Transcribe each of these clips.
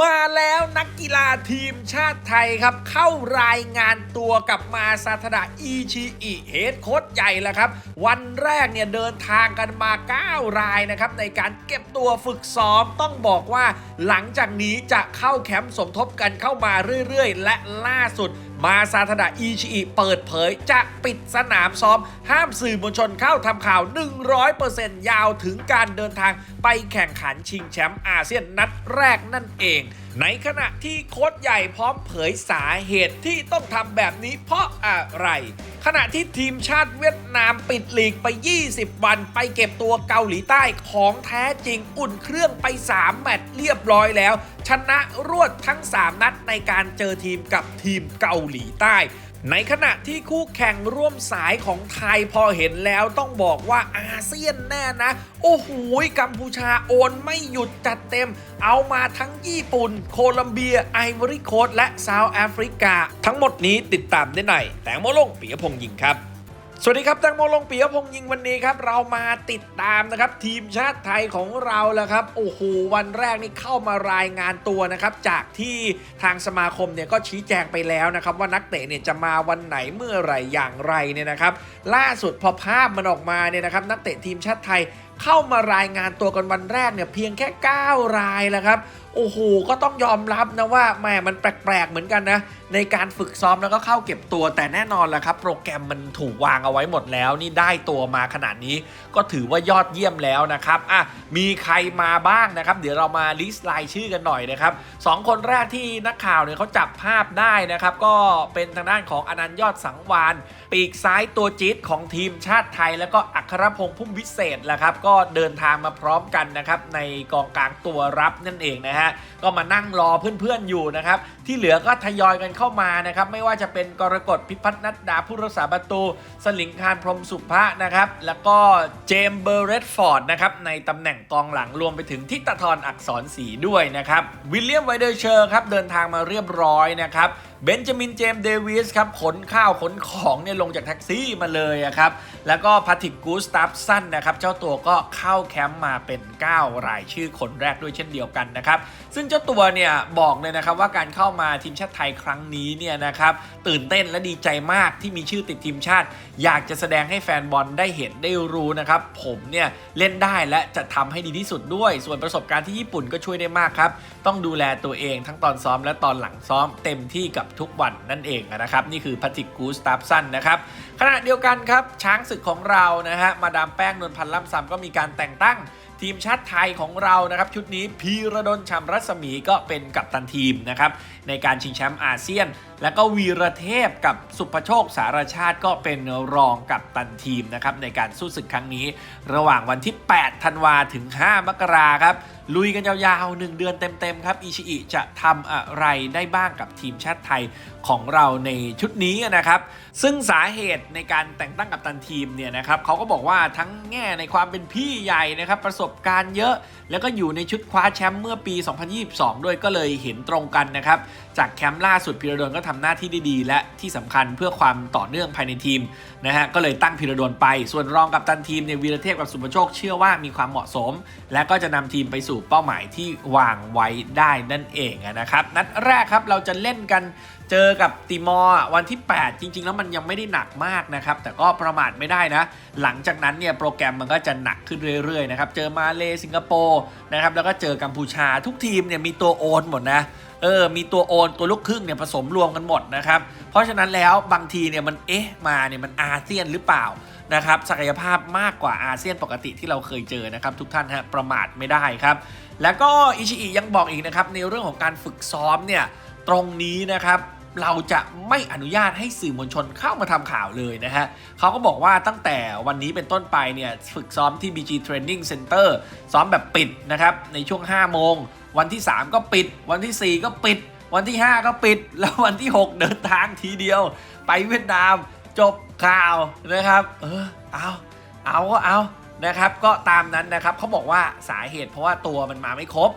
มาแล้วนักกีฬาทีมชาติไทยครับ เข้ารายงานตัวกับมาซาทดะอีชิอิเฮดโค้ชใหญ่แล้วครับ วันแรกเนี่ยเดินทางกันมา 9 รายนะครับ ในการเก็บตัวฝึกซ้อมต้องบอกว่าหลังจากนี้จะเข้าแคมป์สมทบกันเข้ามาเรื่อยๆ และล่าสุดมาซาทดะอีชิอิเปิดเผยจะปิดสนามซ้อม ห้ามสื่อมวลชนเข้าทำข่าว 100%ยาวถึงการเดินทางไปแข่งขันชิงแชมป์อาเซียนนัดแรกนั่นเองในขณะที่โค้ชใหญ่พร้อมเผยสาเหตุที่ต้องทำแบบนี้เพราะอะไร ขณะที่ทีมชาติเวียดนามปิดลีกไป 20 วันไปเก็บตัวเกาหลีใต้ของแท้จริงอุ่นเครื่องไป 3 แมตช์เรียบร้อยแล้ว ชนะรวดทั้ง 3 นัดในการเจอทีมกับทีมเกาหลีใต้ ในขณะที่คู่แข่งร่วมสายของไทยพอเห็นแล้วต้องบอกว่าอาเซียนแน่นะ โอ้โหกัมพูชาโอนไม่หยุดจัดเต็ม เอามาทั้งญี่ปุ่น โคลัมเบีย ไอวอรี่โคสต์และเซาท์แอฟริกา ทั้งหมดนี้ติดตามได้ในแตงโมลงปียพงษ์ยิงครับ สวัสดีครับแตงโมลงปิยพงษ์ยิงวันนี้ครับเรามาติดตามนะครับทีมชาติไทยของเราแล้วครับโอ้โหวันแรกนี่เข้ามารายงานตัวนะครับจากที่ทางสมาคมเนี่ยก็ชี้แจงไปแล้วนะครับว่านักเตะเนี่ยจะมาวันไหนเมื่อไหร่อย่างไรเนี่ยนะครับล่าสุดพอภาพมันออกมาเนี่ยนะครับนักเตะทีมชาติไทยเข้ามารายงานตัวกันวันแรกเนี่ยเพียงแค่ 9 รายแล้วครับ โอ้โหก็ต้องยอมรับนะว่าแหมมันแปลกๆเหมือนกันนะ ในการฝึกซ้อมแล้วก็เข้าเก็บตัวแต่แน่นอนแหละครับ โปรแกรมมันถูกวางเอาไว้หมดแล้ว นี่ได้ตัวมาขนาดนี้ ก็ถือว่ายอดเยี่ยมแล้วนะครับอะมีใครมาบ้างนะครับ เดี๋ยวเรามาลิสต์รายชื่อกันหน่อยนะครับสองคนแรกที่นักข่าวเนี่ยเขาจับภาพได้นะครับก็เป็นทางด้านของอนันต์ยอดสังวานปีกซ้ายตัวจี๊ดของทีมชาติไทย แล้วก็อัครพงษ์พุ่มวิเศษแหละครับก็เดินทางมาพร้อมกันนะครับในกองกลางตัวรับนั่นเองนะฮะก็มานั่งรอเพื่อนๆอยู่นะครับที่เหลือก็ทยอยกันเข้ามานะครับไม่ว่าจะเป็นกรกฎพิพัฒนัดดาผู้รักษาประตู สลิงคารพรหมสุภะนะครับแล้วก็เจมส์เบอร์เรดฟอร์ดนะครับในตำแหน่งกองหลังรวมไปถึงทิตทรอักษรศรีด้วยนะครับวิลเลียมไวเดอร์เชอร์ครับเดินทางมาเรียบร้อยนะครับ เบนจามินเจมส์เดวิสครับขนข้าวขนของเนี่ยลงจากแท็กซี่มาเลยอะครับ แล้วก็พาติกกูสตัฟสันนะครับเจ้าตัวก็เข้าแคมป์มาเป็น 9 รายชื่อคนแรกด้วยเช่นเดียวกันนะครับ ซึ่งเจ้าตัวเนี่ยบอกเลยนะครับว่าการเข้ามาทีมชาติไทยครั้งนี้เนี่ยนะครับตื่นเต้นและดีใจมากที่มีชื่อติดทีมชาติ อยากจะแสดงให้แฟนบอลได้เห็นได้รู้นะครับผมเนี่ยเล่นได้และจะทำให้ดีที่สุดด้วย ส่วนประสบการณ์ที่ญี่ปุ่นก็ช่วยได้มากครับต้องดูแลตัวเองทั้งตอนซ้อมและตอนหลังซ้อมเต็มที่กับทุกวันนั่นเองนะครับ นี่คือพัติกูสตาฟสันนะครับขณะเดียวกันครับ ช้างศึกของเรานะฮะมาดามแป้งนวลพันธ์ล่ำซำก็มีการแต่งตั้งทีมชาติไทยของเรานะครับ ชุดนี้พีระดลชำรัศมีก็เป็นกัปตันทีมนะครับ ในการชิงแชมป์อาเซียน แล้วก็วีระเทพกับสุภโชคสารชาติก็เป็นรองกัปตันทีมนะครับ ในการสู้ศึกครั้งนี้ ระหว่างวันที่ 8 ธันวาถึง 5 มกราครับ ลุยกันยาวๆ 1 เดือนเต็มๆครับอิชิอิจะทำอะไรได้บ้างกับทีมชาติไทยของเราในชุดนี้นะครับ ซึ่งสาเหตุในการแต่งตั้งกัปตันทีมเนี่ยนะครับเขาก็บอกว่าทั้งแง่ในความเป็นพี่ใหญ่นะครับประสบการณ์เยอะ แล้วก็อยู่ในชุดคว้าแชมป์เมื่อปี 2022 ด้วยก็เลยเห็นตรงกันนะครับ จากแคมป์ล่าสุดพิรดลก็ทำหน้าที่ได้ดีและที่สำคัญเพื่อความต่อเนื่องภายในทีมนะฮะก็เลยตั้งพิรดลไป ส่วนรองกับตันทีมเนี่ยวีรเทพกับสุภโชคเชื่อว่ามีความเหมาะสม และก็จะนำทีมไปสู่สู่เป้าหมายที่วางไว้ได้นั่นเองนะครับ นัดแรกครับเราจะเล่นกันเจอกับติมอร์วันที่ 8 จริง ๆ แล้วมันยังไม่ได้หนักมากนะครับ แต่ก็ประมาทไม่ได้นะ หลังจากนั้นเนี่ยโปรแกรมมันก็จะหนักขึ้นเรื่อยๆนะครับเจอมาเลสิงคโปร์นะครับแล้วก็เจอกัมพูชาทุกทีมเนี่ยมีตัวโอนหมดนะเออ มีตัวโอนตัวลูกครึ่งเนี่ยผสมรวมกันหมดนะครับ เพราะฉะนั้นแล้วบางทีเนี่ยมันเอ๊ะมาเนี่ยมันอาเซียนหรือเปล่า นะครับศักยภาพมากกว่าอาเซียนปกติที่เราเคยเจอนะครับ ทุกท่านฮะประมาทไม่ได้ครับ แล้วก็อิชิอิยังบอกอีกนะครับในเรื่องของการฝึกซ้อมเนี่ยตรงนี้นะครับเราจะไม่อนุญาตให้สื่อมวลชนเข้ามาทำข่าวเลยนะฮะเขาก็บอกว่าตั้งแต่วันนี้เป็นต้นไปเนี่ยฝึกซ้อมที่ BG Training Center ซ้อมแบบปิดนะครับในช่วง 5 โมง วันที่ 3 ก็ปิด วันที่ 4 ก็ปิด วันที่ 5 ก็ปิด แล้ววันที่ 6 เดินทางทีเดียว ไปเวียดนาม จบข่าวนะครับ เออเอาเอาก็เอานะครับ ก็ตามนั้นนะครับเขาบอกว่าสาเหตุเพราะว่าตัวมันมาไม่ครบ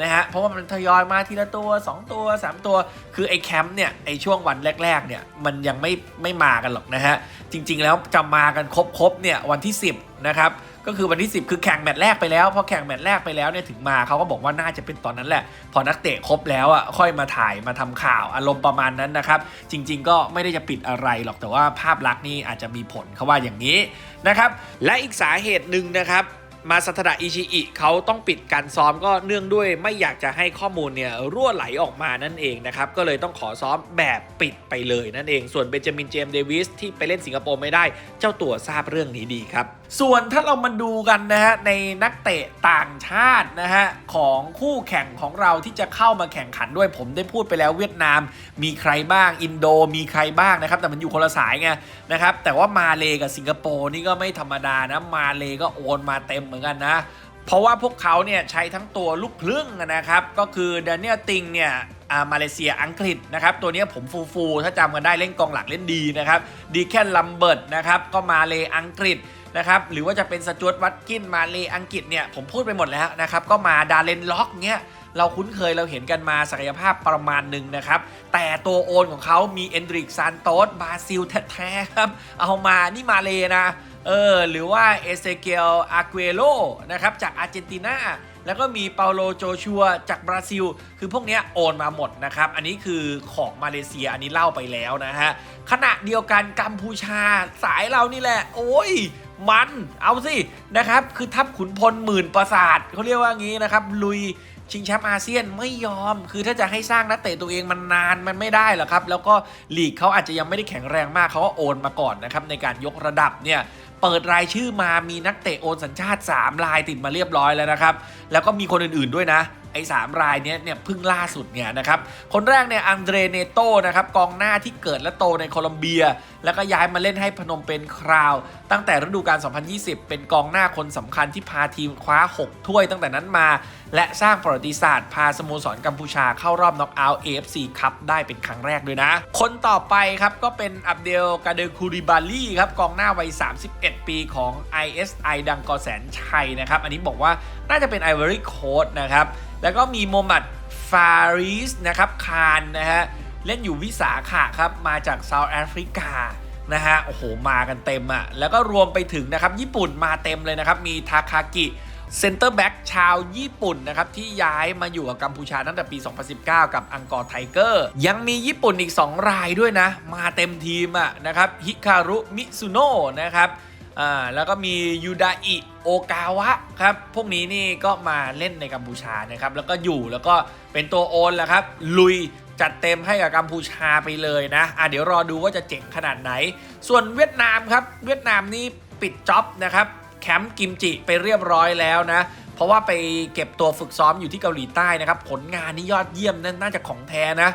นะฮะเพราะว่ามันทยอยมาทีละตัว 2 ตัว 3 ตัว คือไอ้แคมป์เนี่ยไอ้ช่วงวันแรกๆเนี่ยมันยังไม่ไม่มากันหรอกนะฮะจริงๆแล้วจะมากันครบๆเนี่ยวันที่ 10นะครับ ก็คือวันที่ 10 คือแข่งแมตช์แรกไปแล้วพอแข่งแมตช์แรกไปแล้วเนี่ยถึงมาเขาก็บอกว่าน่าจะเป็นตอนนั้นแหละ พอนักเตะครบแล้วอะค่อยมาถ่ายมาทำข่าวอารมณ์ประมาณนั้นนะครับ จริง ๆ ก็ไม่ได้จะปิดอะไรหรอกแต่ว่าภาพลักษณ์นี่อาจจะมีผลเขาว่าอย่างนี้นะครับและอีกสาเหตุหนึ่งนะครับ มาสัตดะอิชิอิเขาต้องปิดการซ้อมก็เนื่องด้วยไม่อยากจะให้ข้อมูลเนี่ยรั่วไหลออกมานั่นเองนะครับ ก็เลยต้องขอซ้อมแบบปิดไปเลยนั่นเอง ส่วนเบนจามินเจมส์เดวิสที่ไปเล่นสิงคโปร์ไม่ได้ เจ้าตัวทราบเรื่องนี้ดีครับ ส่วนถ้าเรามาดูกันนะฮะในนักเตะต่างชาตินะฮะของคู่แข่งของเราที่จะเข้ามาแข่งขันด้วยผมได้พูดไปแล้วเวียดนาม มีใครบ้างอินโดมีใครบ้างนะครับแต่มันอยู่คนละสายไงนะครับแต่ว่ามาเลกับสิงคโปร์นี่ก็ไม่ธรรมดานะมาเลก็โอนมาเต็มมือนกันนะ เพราะว่าพวกเขาเนี่ยใช้ทั้งตัวลูกครึ่งนะครับ ก็คือเดนเนียลติงเนี่ยมาเลเซียอังกฤษนะครับ ตัวนี้ผมฟูฟู ถ้าจำกันได้เล่นกองหลังเล่นดีนะครับ ดีแค่ลัมเบิร์ตนะครับ ก็มาเลอังกฤษนะครับ หรือว่าจะเป็นสจวตวัตกินมาเลอังกฤษเนี่ยผมพูดไปหมดแล้วนะครับ ก็มาดาเลนล็อกเนี่ย เราคุ้นเคยเราเห็นกันมาศักยภาพประมาณหนึ่งนะครับ แต่ตัวโอนของเขามีเอนดริกซานโตสบราซิลแท้ๆครับ เอามานี่มาเลนะเออหรือว่าเอเซเกียลอาเกโลนะครับจากอาร์เจนตินาแล้วก็มีเปาโลโจชัวจากบราซิล คือพวกเนี้ยโอนมาหมดนะครับ อันนี้คือของมาเลเซียอันนี้เล่าไปแล้วนะฮะ ขณะเดียวกันกัมพูชาสายเรานี่แหละ โอ้ย มันเอาสินะครับ คือทัพขุนพลหมื่นประสาทเขาเรียกว่างี้นะครับ ลุย ชิงแชมป์อาเซียนไม่ยอม คือถ้าจะให้สร้างนักเตะตัวเองมันนานมันไม่ได้หรอกครับ แล้วก็ลีกเขาอาจจะยังไม่ได้แข็งแรงมากเขาก็โอนมาก่อนนะครับในการยกระดับเนี่ยเปิดรายชื่อมามีนักเตะโอนสัญชาติ 3 รายติดมาเรียบร้อยแล้วนะครับ แล้วก็มีคนอื่นๆด้วยนะไอ้สามรายเนี้ยเนี่ยเพิ่งล่าสุดเนี่ยนะครับ คนแรกเนี่ยอังเดรเนโตนะครับกองหน้าที่เกิดและโตในโคลอมเบีย แล้วก็ย้ายมาเล่นให้พนมเป็นคราว ตั้งแต่ฤดูกาล 2020 เป็นกองหน้าคนสำคัญที่พาทีมคว้า 6 ถ้วยตั้งแต่นั้นมา และสร้างประวัติศาสตร์ พาสโมสรกัมพูชาเข้ารอบน็อกเอาท์ AFC คัพได้เป็นครั้งแรกด้วยนะ คนต่อไปครับก็เป็นอับเดลกาเดคูริบาลีครับกองหน้าวัย 31 ปีของ ISI ดังกอแสนชัยนะครับ อันนี้บอกว่าน่าจะเป็น Ivory Coast นะครับ แล้วก็มีโมมัดฟาริสนะครับคานนะฮะ เล่นอยู่วิสาขะครับ มาจากเซาท์แอฟริกานะฮะ โอ้โห มากันเต็มอะ่ะ แล้วก็รวมไปถึงนะครับ ญี่ปุ่นมาเต็มเลยนะครับ มีทาคากิเซนเตอร์แบ็กชาวญี่ปุ่นนะครับ ที่ย้ายมาอยู่กับกัมพูชาตั้งแต่ปี 2019 กับอังกอร์ไทเกอร์ ยังมีญี่ปุ่นอีก 2 รายด้วยนะ มาเต็มทีมอะนะครับฮิคารุมิซุโนะนะครับ อ่าแล้วก็มียูดาอิโอกาวะครับ พวกนี้นี่ก็มาเล่นในกัมพูชานะครับ แล้วก็อยู่แล้วก็เป็นตัวโอนแหละครับ ลุยจัดเต็มให้กับกัมพูชาไปเลยนะอะเดี๋ยวรอดูว่าจะเจ๋งขนาดไหน ส่วนเวียดนามครับ เวียดนามนี่ปิดจ็อบนะครับแคมป์กิมจิไปเรียบร้อยแล้วนะ เพราะว่าไปเก็บตัวฝึกซ้อมอยู่ที่เกาหลีใต้นะครับ ผลงานนี่ยอดเยี่ยมนั่นน่าจะของแท้นะ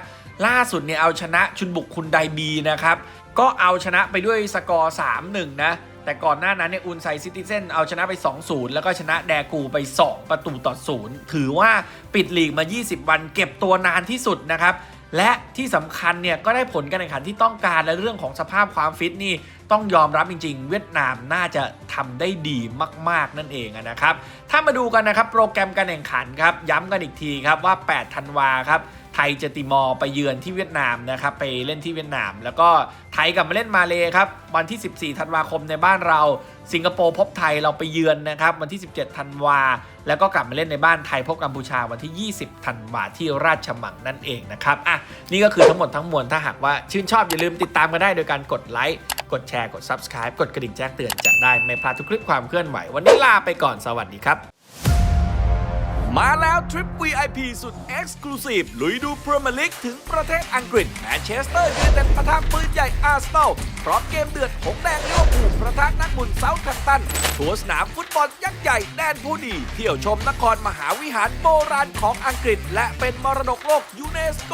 ล่าสุดเนี่ยเอาชนะชุนบุกคุณไดบีนะครับ ก็เอาชนะไปด้วยสกอร์ 3-1 นะ แต่ก่อนหน้านั้นเนี่ยอุนไซซิติเซนเอาชนะไป 2-0 แล้วก็ชนะแดกูไป 2 ประตูต่อศูนย์ถือว่าปิดลีกมา 20 วันเก็บตัวนานที่สุดนะครับ และที่สำคัญเนี่ยก็ได้ผลการแข่งขันที่ต้องการและเรื่องของสภาพความฟิตนี่ต้องยอมรับจริง ๆ เวียดนามน่าจะทำได้ดีมาก ๆ นั่นเองนะครับ ถ้ามาดูกันนะครับ โปรแกรมการแข่งขันครับ ย้ำกันอีกทีครับว่า 8 ธันวาครับ ทยเจะติมอไปเยือนที่เวียดนามนะครับไปเล่นที่เวียดนาม แล้วก็ไทยกลับมาเล่นมาเลครับวันที่ 14 ธันวาคมในบ้านเรา สิงคโปร์พบไทยเราไปเยือนนะครับวันที่ 17 ธันวา แล้วก็กลับมาเล่นในบ้านไทยพบกัมพูชาวันที่ 20 ธันวาที่ราชมังนั่นเองนะครับอะนี่ก็คือทั้งหมดทั้งมวลถ้าหากว่าชื่นชอบอย่าลืมติดตามกันได้โดยการกดไลค์กดแชร์กด Subscribe กดกระดิ่งแจ้งเตือนจะได้ไม่พลาดทุกคลิปความเคลื่อนไหววันนี้ลาไปก่อนสวัสดีครับ มาแล้วทริป VIP สุด Exclusive ลุยดูพรีเมียร์ลีกถึงประเทศอังกฤษแมนเชสเตอร์ยูไนเต็ดประทักปืนใหญ่อาร์เซนอลพร้อมเกมเดือดหงแดงลิเวอร์พูลประทักนักบุญเซาท์แฮมป์ตันทัวร์สนามฟุตบอลยักษ์ใหญ่แดนผู้ดีเที่ยวชมนครมหาวิหารโบราณของอังกฤษ และเป็นมรดกโลกยูเนสโก